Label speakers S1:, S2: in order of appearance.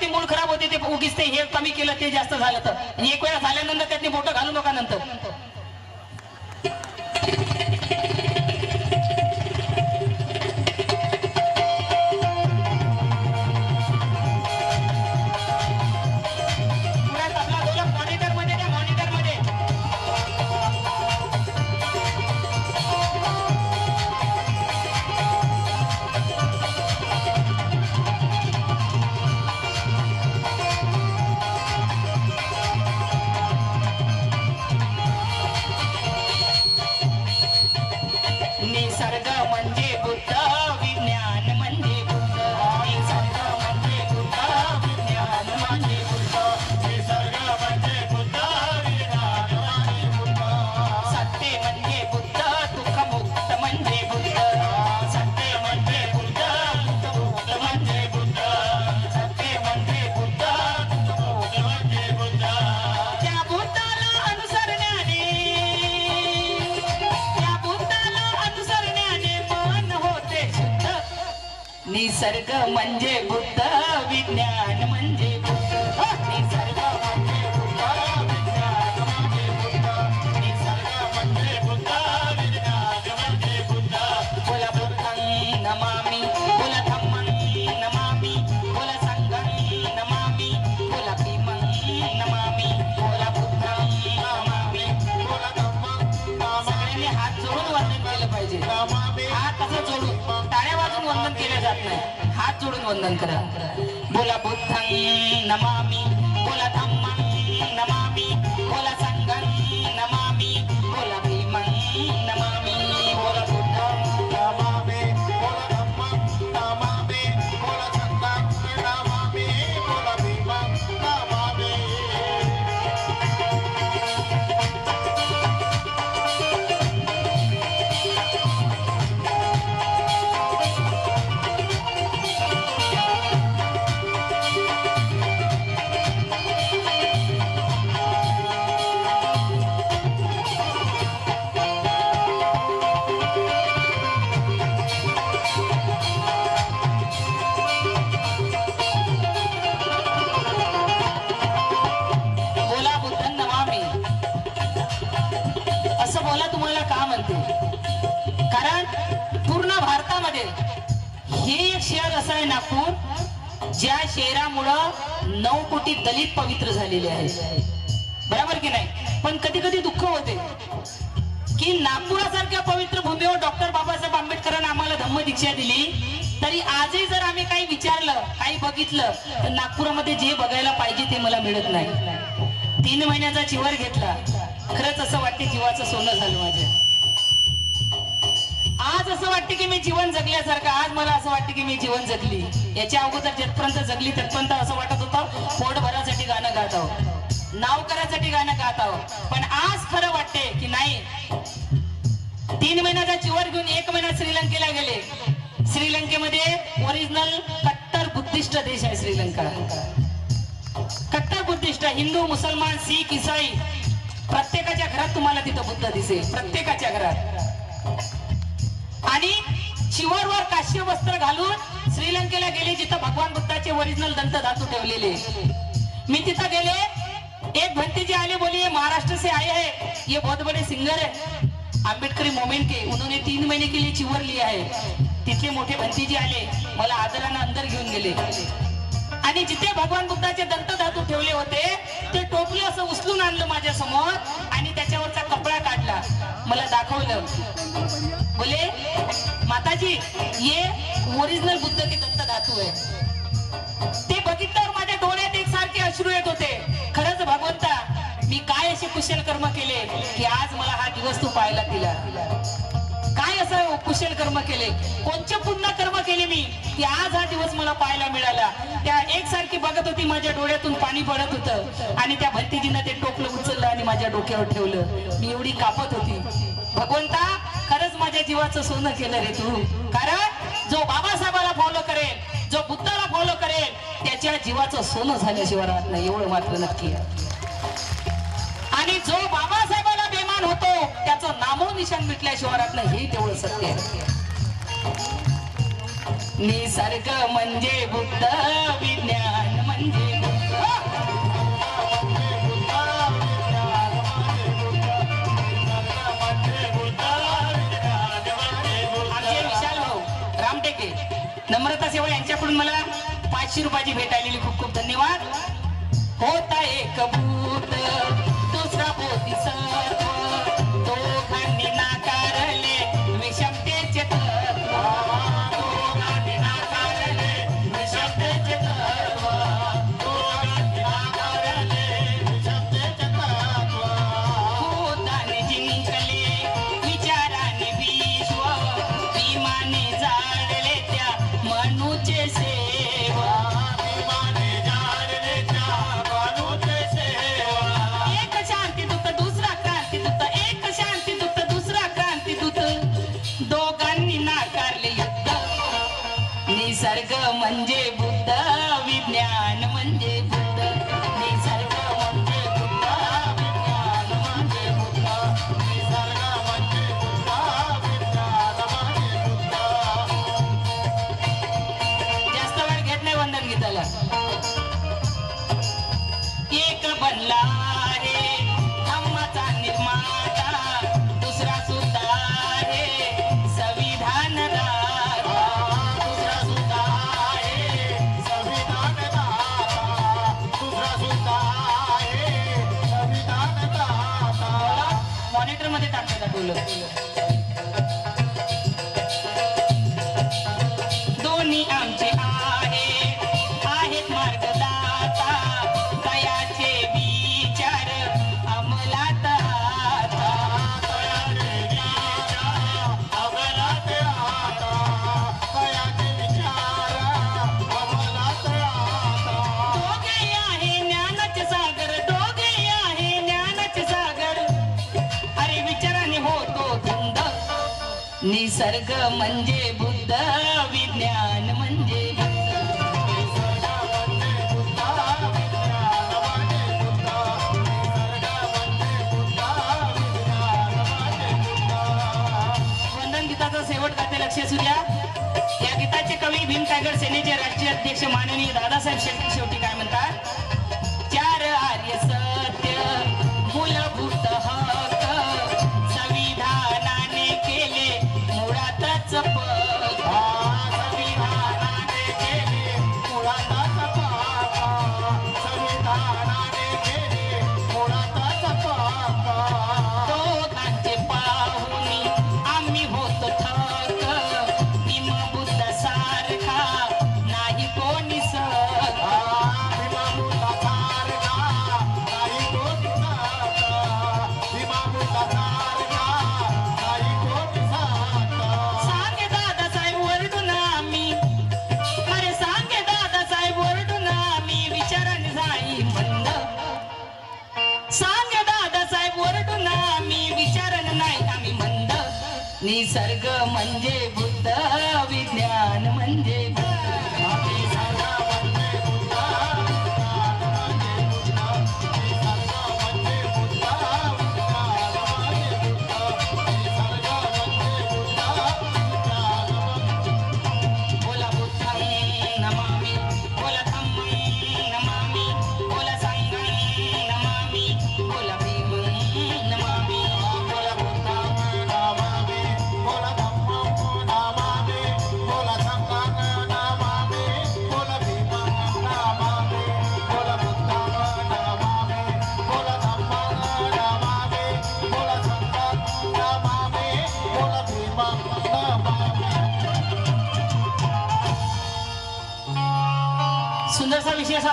S1: ते मूळ खराब होते ते उगीच ते हे कमी केलं ते जास्त झालं तर. एक वेळा झाल्यानंतर त्यातनी बोटं घालू नका नंतर. निसर्ग म्हणजे बुद्ध विज्ञान म्हणजे हात जोडून वंदन पाहिजे.
S2: नामामि
S1: हात असं जोडून. केला जात नाही हात जोडून वंदन करा. बोला बुद्धं नमामी बोला धम्मं शहर असं आहे नागपूर? ज्या शहरामुळं नऊ कोटी दलित पवित्र झालेले आहेत. बरोबर की नाही? पण कधी कधी दुःख होते. की नागपुरासारख्या पवित्र भूमीवर डॉक्टर बाबासाहेब आंबेडकरांनी आम्हाला धम्म दीक्षा दिली तरी आजही जर आम्ही काही विचारलं काही बघितलं तर नागपुरामध्ये जे बघायला पाहिजे ते मला मिळत नाही. तीन महिन्याचा चिवर घेतला. खरंच असं वाटते जीवाचं सोनं झालं माझ्या. आज असं वाटतं की मी जीवन जगल्यासारखं आज मला असं वाटते की मी जीवन जगली. याच्या अगोदर जतपर्यंत जगली तत्पर्यंत असं वाटत होतं पोट भरासाठी गाणं गात आहोत. नाव करायसाठी गाणं गात आहोत. पण आज खरं वाटते की नाही तीन महिन्याचा चिवर घेऊन एक महिना श्रीलंकेला गेले. श्रीलंकेमध्ये ओरिजिनल कट्टर बुद्धिस्ट देश आहे श्रीलंका. कट्टर बुद्धिस्ट हिंदू मुसलमान शीख इसाई प्रत्येकाच्या घरात तुम्हाला तिथं बुद्ध दिसेल. प्रत्येकाच्या घरात. शिवरवर काश्य वस्त्र घालून श्रीलंकेला गेले जिथं भगवान बुद्धाचे ओरिजिनल दंत धातू ठेवलेले. मी तिथं गेले. एक भक्ती जी आले बोली महाराष्ट्र से आए है. ये बहुत बड़े सिंगर है. आंबेडकरी मोमेंट के उन्होंने तीन महीने के लिए चिवर लिया है. तिथले मोठे भंतीजी आले. मला आदरानं अंदर घेऊन गेले. आणि जिथे भगवान बुद्धाचे दंत धातू ठेवले होते ते टोपलं असं उचलून आणलं माझ्यासमोर आणि त्याच्यावर काढला. मला दाखवलं. बोले माताजी ये ओरिजिनल बुद्ध की दत्त धातू आहे. ते बघितल्यावर माझ्या डोळ्यात एकसारखे अश्रू येत होते. खरंच भगवंता मी काय असे कुशल कर्म केले की आज मला हा दिवस तू पाहायला दिला? काय असं कुशल कर्म केले? कोणचे पुन्हा कर्म केले मी की आज हा दिवस मला पाहायला मिळाला? त्या एकसारखी बघत होती माझ्या डोळ्यातून पाणी पडत होतं. आणि त्या भंतीजीनं ते माझ्या डोक्यावर ठेवलं. मी एवढी कापत होती. भगवंता खरंच माझ्या जीवाचं सोनं केलं रे तू. कारण जो बाबासाहेबाला फॉलो करेल जो बुद्धाला फॉलो करेल त्याच्या जीवाचं सोनं झाल्याशिवाय राहत नाही. एवढं मात्र नक्की आणि जो बाबासाहेबाला बेमान होतो त्याचं नामो निशान मिटल्याशिवाय राहत नाही. हे तेवढं सत्य आहे. निसर्ग म्हणजे बुद्ध विज्ञान म्हणजे रामटेके नम्रता सेवा यांच्याकडून मला पाचशे रुपयाची भेट आलेली. खूप खूप धन्यवाद. होता एक भूत दुसरा पोती सर তুলে म्हणजे बुद्ध विज्ञान म्हणजे गीताचा शेवट गाते लक्ष असू द्या. या गीताचे कवी भीमसागर सेनेचे राष्ट्रीय अध्यक्ष माननीय दादासाहेब शेट्टी निसर्ग म्हणजे बुद्ध विज्ञान म्हणजे Andrés